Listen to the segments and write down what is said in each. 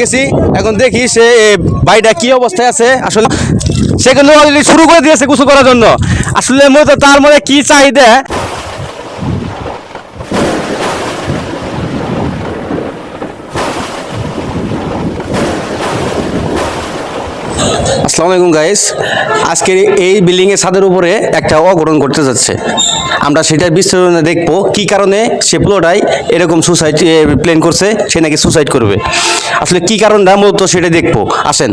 গেছি। এখন দেখি সে বাড়িটা কি অবস্থায় আছে। আসলে সেখানে শুরু করে দিয়েছে গোসল করার জন্য। আসলে মূলত তার মধ্যে কি চাহিদা? আসসালামু আলাইকুম গাইস আজকের এই বিল্ডিং এর ছাদের উপরে একটা অঘটন করতে যাচ্ছে। আমরা সেটার বিস্তারণে দেখব কি কারণে সে পুরোটাই এরকম সুসাইড প্ল্যান করছে, সে নাকি সুসাইড করবে। আসলে কি কারণটা মূলত সেটা দেখব। আসেন,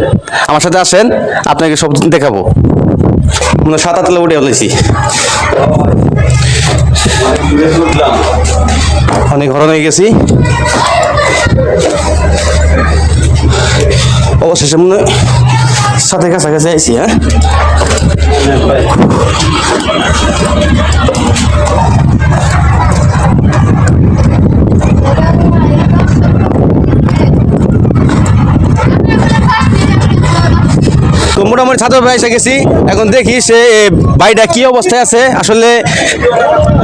আমার সাথে আসেন, আপনাকে সব দেখাবো। মানে সাত আটলা উঠে বলেছি। অনেক ঘরণ হয়ে গেছি। অবশেষে মনে সাথে কাছাকাছি আইসি হ্যাঁ? মোটামুটি ছাত্র ভাই এসে গেছি। এখন দেখি সে বাড়িটা কি অবস্থায় আছে। আসলে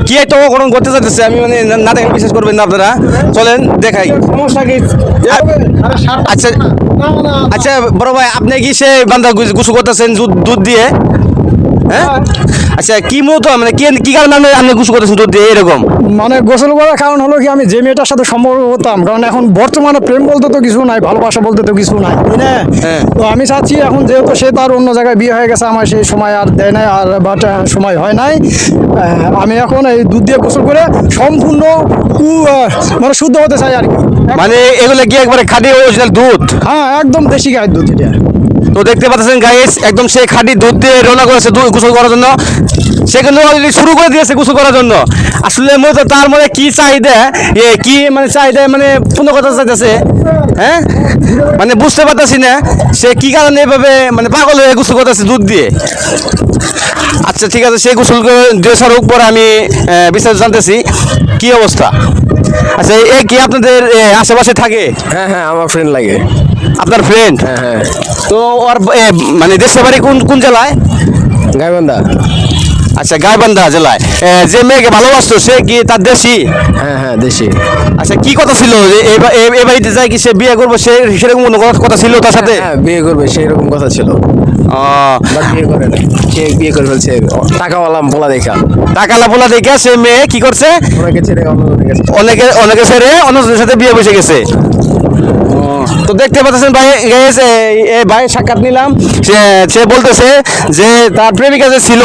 কি একটা অঘটন করতে চাইতেছে আমি মানে না- দেখেন দেখে বিশ্বাস করবেন না আপনারা। চলেন দেখাই। সমস্যা কি? আচ্ছা আচ্ছা বড় ভাই আপনি কি সে বান্ধা গুছু করতেছেন দুধ দুধ দিয়ে? হ্যাঁ? আচ্ছা কি মূলত মানে কি কি কারণে আপনি আপনি গুছু করতেছেন? দুধ দিয়ে এরকম। মানে গোসল করার কারণ হলো কি আমি যে মেয়েটার সাথে সম্পর্ক করতাম কারণ এখন বর্তমানে প্রেম বলতে তো কিছু নাই ভালোবাসা বলতে তো কিছু নাই হ্যাঁ। তো আমি চাচ্ছি এখন যেহেতু সে তার অন্য জায়গায় বিয়ে হয়ে গেছে আমার সেই সময় আর দেয় নাই আর বাট সময় হয় নাই আমি এখন এই দুধ দিয়ে গোসল করে সম্পূর্ণ মানে শুদ্ধ হতে চাই আর কি। মানে এগুলো কি একবারে খাঁটি অরিজিনাল দুধ? হ্যাঁ একদম দেশি গায়ের দুধ এটা। তো দেখতে পাচ্ছেন গাইস একদম সে খাঁটি দুধ দিয়ে রওনা করেছে গোসল করার জন্য। সেখানে অলরেডি শুরু করে দিয়েছে গোসল করার জন্য। আসলে মূলত তার মধ্যে কি চাহিদা, এ কি মানে চাহিদা মানে পূর্ণ কথা চাইতেছে হ্যাঁ? মানে বুঝতে পারতেছি না, সে কি কারণে এভাবে মানে পাগল হয়ে গোসল করতেছে দুধ দিয়ে। আচ্ছা ঠিক আছে, সে গোসল করে ড্রেসার উপর আমি বিস্তারিত জানতেছি। কি অবস্থা? আচ্ছা এ কি আপনাদের আশেপাশে থাকে? হ্যাঁ হ্যাঁ আমার ফ্রেন্ড লাগে। আপনার ফ্রেন্ড হ্যাঁ হ্যাঁ। তো ওর মানে দেশের বাড়ি কোন কোন জেলায়? গাইবান্ধা। আচ্ছা গাইবান্ধা জেলায়। যে মেয়েকে ভালোবাসতো সে কি তার দেশি? হ্যাঁ হ্যাঁ দেশি। আচ্ছা কি কথা ছিল? যে এ বা- এ- এ বাড়িতে যায় কি সে বিয়ে করব? সে সেরকম কোনো কথা- ছিল তার সাথে? হ্যাঁ বিয়ে করবে সেরকম কথা ছিল। ও, বিয়ে করে না। সে বিয়ে করে ফেলছে। টাকাওয়ালাম পোলা দেখা। টাকালা পোলা দেখে সে মেয়ে কি করছে? ছেড়ে অনেকে অনেকে ছেড়ে অন্যজনের সাথে বিয়ে বসে গেছে। তো দেখতে পাচ্ছেন ভাই guys, এই- এই ভাই সাক্ষাৎ নিলাম। সে বলতেছে যে তার প্রেমিকা যে ছিল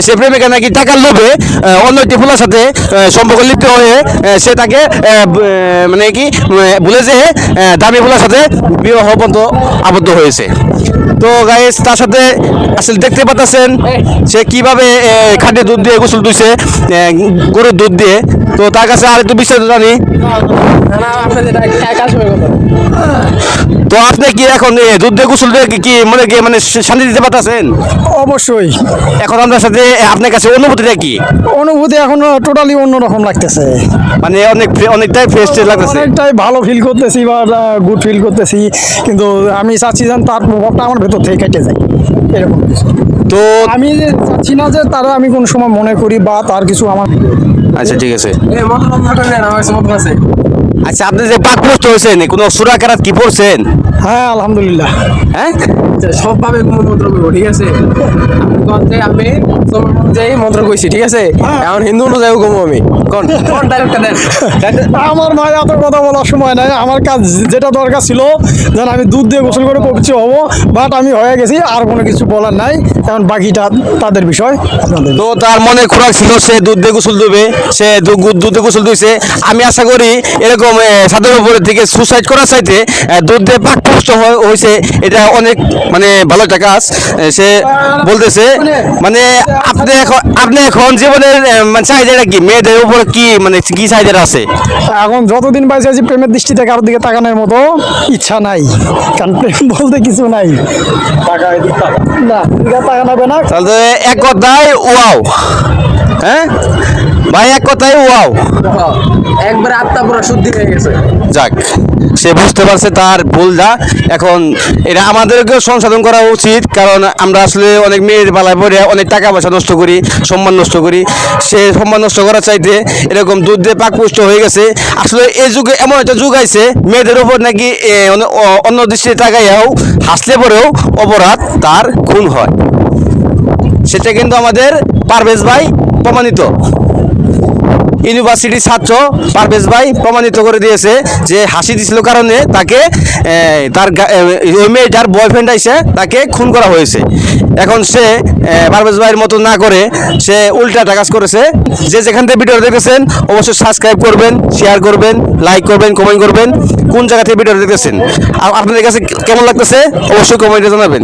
সে প্রেমিকা নাকি টাকার লোভে অন্য একটি ফুলার সাথে সম্পর্ক লিপ্ত হয়ে সে তাকে এ, এ, মানে কি এ, ভুলে যে দামি ফুলার সাথে বিবাহ পর্যন্ত আবদ্ধ হয়েছে। তো গাইস তার সাথে আসলে দেখতে পাচ্ছেন সে কীভাবে এ, খাঁটি দুধ দিয়ে গোসল এ, গরুর দুধ দিয়ে। তো তার কাছে আর একটু বিস্তারিত জানি। তো আপনি কি এখন দুধ দিয়ে গোসল দিয়ে কি- মনে কি মানে শান্তি দিতে পারতেছেন? অবশ্যই। এখন আপনার সাথে আপনার কাছে অনুভূতিটা কি? অনুভূতি এখন টোটালি অন্যরকম লাগতেছে। মানে অনেক অনেকটাই ফ্রেশ লাগতেছে। অনেকটাই ভালো ফিল করতেছি বা গুড ফিল করতেছি। কিন্তু আমি চাচ্ছি যেন তার প্রভাবটা আমার ভেতর থেকে কেটে যায়। এরকম কিছু। তো আমি চাচ্ছি না যে তারা আমি কোন সময় মনে করি বা তার কিছু আমার আচ্ছা ঠিক আছে। আচ্ছা আপনি যে পোস্ট হয়েছেন কোনো সুরা কারাত কি পড়ছেন? হ্যাঁ আলহামদুলিল্লাহ। হ্যাঁ? সব ভাবে মন্ত্র করব ঠিক আছে? আমি গন্তে আমি মুসলমান অনুযায়ী মন্ত্র কইছি ঠিক আছে? এখন হিন্দু অনুযায়ী কমো আমি। কোন? কোন ডাইরেক্টটা দেন? আমার ভাই এত কথা বলার সময় নাই। আমার কাজ যেটা দরকার ছিল যেন আমি দুধ দিয়ে গোসল করে পবিত্র হব। বাট আমি হয়ে গেছি আর কোনো কিছু বলার নাই। এখন বাকিটা তাদের বিষয় আপনাদের তো তার মনে খোরাক ছিল সে দুধ দিয়ে গোসল দেবে সে দুধ দিয়ে গোসল দিয়েছে আমি আশা করি এরকম এ, সাধারণ উপরের থেকে সুসাইড করার চাইতে দুধ দিয়ে পাক পোস্ট হয়েছে এটা অনেক মানে ভালো একটা কাজ। সে বলতেছে মানে আপনি এখন আপনি এখন জীবনের মানে চাহিদাটা কি? মেয়েদের উপরে কি মানে কি চাহিদা আছে? এখন যতদিন বাইসে আছি প্রেমের দৃষ্টিতে কারোর দিকে তাকানোর মতো ইচ্ছা নাই। কারণ প্রেম বলতে কিছু নাই। না তাকানো হবে না। তাহলে এক কথায় ওয়াও হ্যাঁ? ভাই এক কথায় ওয়াও একবার আত্মা পুরো শুদ্ধি হয়ে গেছে। যাক সে বুঝতে পারছে তার ভুল ভুলটা এখন এটা আমাদেরকেও সংশোধন করা উচিত কারণ আমরা আসলে অনেক মেয়ের বেলায় পড়ে অনেক টাকা পয়সা নষ্ট করি সম্মান নষ্ট করি। সে সম্মান নষ্ট করার চাইতে এরকম দুধ দিয়ে পাক পুষ্ট হয়ে গেছে। আসলে এই যুগে এমন একটা যুগ আইছে মেয়েদের উপর নাকি অন্য দৃষ্টিতে তাকাইয়াও হাসলে পরেও অপরাধ তার খুন হয়। সেটা কিন্তু আমাদের পারভেজ ভাই প্রমাণিত। ইউনিভার্সিটির ছাত্র পারভেজ ভাই প্রমাণিত করে দিয়েছে যে হাসি দিছিল কারণে তাকে তার মেয়েটার বয়ফ্রেন্ড আইসে তাকে খুন করা হয়েছে। এখন সে পারভেজ ভাইয়ের মতো না করে সে উল্টাটা কাজ করেছে। যে যেখান থেকে ভিডিও দেখতেছেন, অবশ্যই সাবস্ক্রাইব করবেন শেয়ার করবেন লাইক করবেন কমেন্ট করবেন, কোন জায়গা থেকে ভিডিও দেখতেছেন? আর আপনাদের কাছে কেমন লাগতেছে? অবশ্যই কমেন্টে জানাবেন।